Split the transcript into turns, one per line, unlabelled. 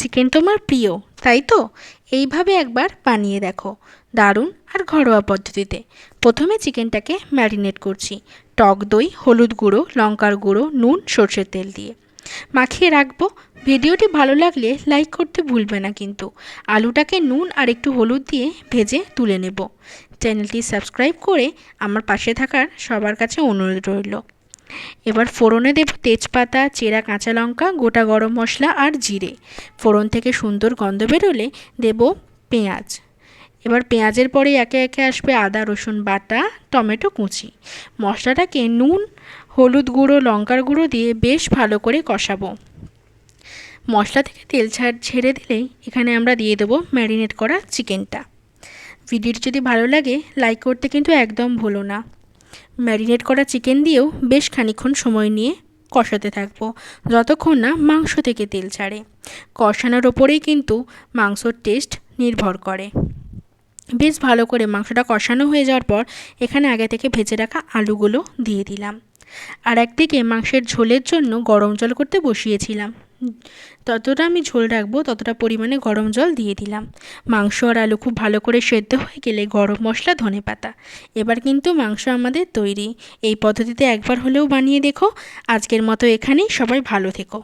Chicken তোমার প্রিয়, তাই তো? এইভাবে একবার বানিয়ে দেখো। দারুণ আর ঘরোয়া পদ্ধতিতে। প্রথমে চিকেনটাকে ম্যারিনেট করছি। টক দই, হলুদ গুঁড়ো, লঙ্কার গুঁড়ো, নুন, সর্ষের তেল দিয়ে। মাখিয়ে রাখব। ভিডিওটি ভালো লাগলে লাইক করতে ভুলবে না কিন্তু। আলুটাকে নুন আর একটু হলুদ দিয়ে ভেজে তুলে নেব। চ্যানেলটি সাবস্ক্রাইব করে আমার পাশে থাকার সবার কাছে অনুরোধ রইল। এবার ফোড়নে দেব তেজপাতা, চেরা কাঁচা লঙ্কা, গোটা গরম মশলা আর জিরে। ফোড়ন থেকে সুন্দর গন্ধ বেরোলে দেব পেঁয়াজ। এবার পেঁয়াজের পরে একে একে আসবে আদা, রসুন বাটা, টমেটো কুচি। মশলাটাকে নুন, হলুদ গুঁড়ো, লঙ্কার গুঁড়ো দিয়ে বেশ ভালো করে কষাবো। মশলা থেকে তেল ছাড়, ছেড়ে দিলেই এখানে আমরা দিয়ে দেবো ম্যারিনেট করা চিকেনটা। ভিডিওটি যদি ভালো লাগে, লাইক করতে কিন্তু একদম ভুলো না। ম্যারিনেট করা চিকেন দিয়েও বেশ খানিক্ষণ সময় নিয়ে কষাতে থাকব, যতক্ষণ না মাংস থেকে তেল ছাড়ে। কষানোর ওপরেই কিন্তু মাংসর টেস্ট নির্ভর করে। বেশ ভালো করে মাংসটা কষানো হয়ে যাওয়ার পর এখানে আগে থেকে ভেজে রাখা আলুগুলো দিয়ে দিলাম। আর একদিকে মাংসের ঝোলের জন্য গরম জল করতে বসিয়েছিলাম। ততটা আমি ঝোল রাখব, ততটা পরিমাণে গরম জল দিয়ে দিলাম। মাংস আর আলু খুব ভালো করে সেদ্ধ হয়ে গেলে গরম মশলা, ধনে পাতা। এবার কিন্তু মাংস আমাদের তৈরি। এই পদ্ধতিতে একবার হলেও বানিয়ে দেখো। আজকের মতো এখানেই। সবাই ভালো থেকো।